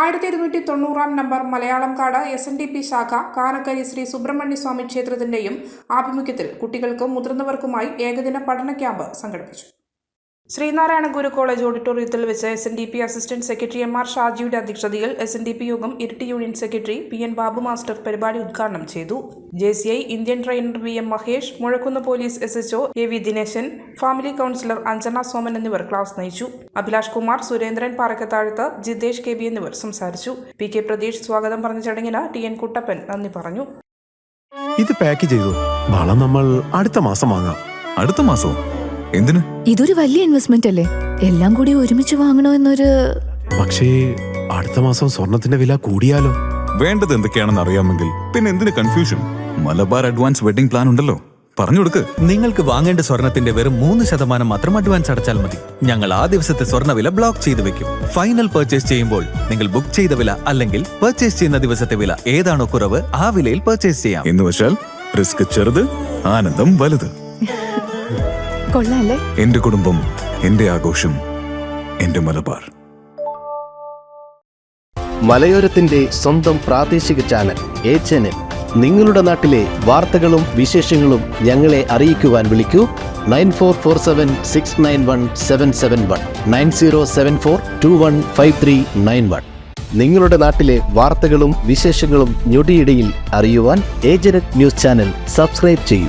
ആയിരത്തി ഇരുന്നൂറ്റി തൊണ്ണൂറാം നമ്പർ മലയാളം കാട് എസ് എൻ ഡി പി ശാഖ കാനക്കരി ശ്രീ സുബ്രഹ്മണ്യ സ്വാമി ക്ഷേത്രത്തിന്റെയും ആഭിമുഖ്യത്തിൽ കുട്ടികൾക്കും മുതിർന്നവർക്കുമായി ഏകദിന പഠന ക്യാമ്പ് സംഘടിപ്പിച്ചു. ശ്രീനാരായണ ഗുരു കോളേജ് ഓഡിറ്റോറിയത്തിൽ വെച്ച് S N D P assistant secretary M R ഷാജിയുടെ അധ്യക്ഷതയിൽ എസ് എൻ ഡി പി യോഗം Iritty union secretary P N Babu master പരിപാടി ഉദ്ഘാടനം ചെയ്തു. J C I Indian trainer V M Mahesh Muzhakkunnu police S HO A V Dineshan family counsellor Anjana Soman എന്നിവർ class നയിച്ചു. Abhilash Kumar Surendran Parakkathazhath Jithesh K B എന്നിവർ സംസാരിച്ചു. P K Pratheesh സ്വാഗതം പറഞ്ഞ ചടങ്ങിന് ടി എൻ കുട്ടപ്പൻ നന്ദി പറഞ്ഞു. ഇത് പാക്ക് ചെയ്തു. നമ്മൾ അടുത്ത മാസം വാങ്ങാം. അടുത്ത മാസവും. എന്തിന്? ഇതൊരു വലിയ ഇൻവെസ്റ്റ്മെന്റ് അല്ലേ? എല്ലാം കൂടി ഒരുമിച്ച് വാങ്ങണോ എന്നൊരു പക്ഷേ അടുത്ത മാസം സ്വർണത്തിന്റെ വില കൂടിയാലോ? വേണ്ടത് എന്തൊക്കെയാണെന്ന് അറിയാമെങ്കിൽ പിന്നെ എന്തിന് confusion Malabar advance wedding plan ഉണ്ടല്ലോ. പറഞ്ഞു കൊടുക്ക്. നിങ്ങൾക്ക് വാങ്ങേണ്ട സ്വർണത്തിന്റെ വെറും മൂന്ന് ശതമാനം മാത്രം അഡ്വാൻസ് അടച്ചാൽ മതി. ഞങ്ങൾ ആ ദിവസത്തെ സ്വർണവില ബ്ലോക്ക് ചെയ്ത് വെക്കും. ഫൈനൽ പർച്ചേസ് ചെയ്യുമ്പോൾ നിങ്ങൾ ബുക്ക് ചെയ്ത വില അല്ലെങ്കിൽ പർച്ചേസ് ചെയ്യുന്ന ദിവസത്തെ വില ഏതാണോ കുറവ് ആ വിലയിൽ പർച്ചേസ് ചെയ്യാം. എന്ന് വെച്ചാൽ റിസ്ക് ചെറുത് ആനന്ദം വലുത്. കൊള്ളാല്ലേ? എന്റെ കുടുംബം എന്റെ ആഘോഷം എന്റെ മലബാർ. മലയോരത്തിന്റെ സ്വന്തം പ്രാദേശിക ചാനൽ എ ചാനൽ നിങ്ങളുടെ നാട്ടിലെ വാർത്തകളും വിശേഷങ്ങളും ഞങ്ങളെ അറിയിക്കുവാൻ വിളിക്കൂ. Nine four four seven six nine one seven seven one. Nine zero seven four two one five three nine one. നിങ്ങളുടെ നാട്ടിലെ വാർത്തകളും വിശേഷങ്ങളും ഞൊടിയിടയിൽ അറിയുവാൻ ഏജനറ്റ് ന്യൂസ് ചാനൽ സബ്സ്ക്രൈബ് ചെയ്യൂ.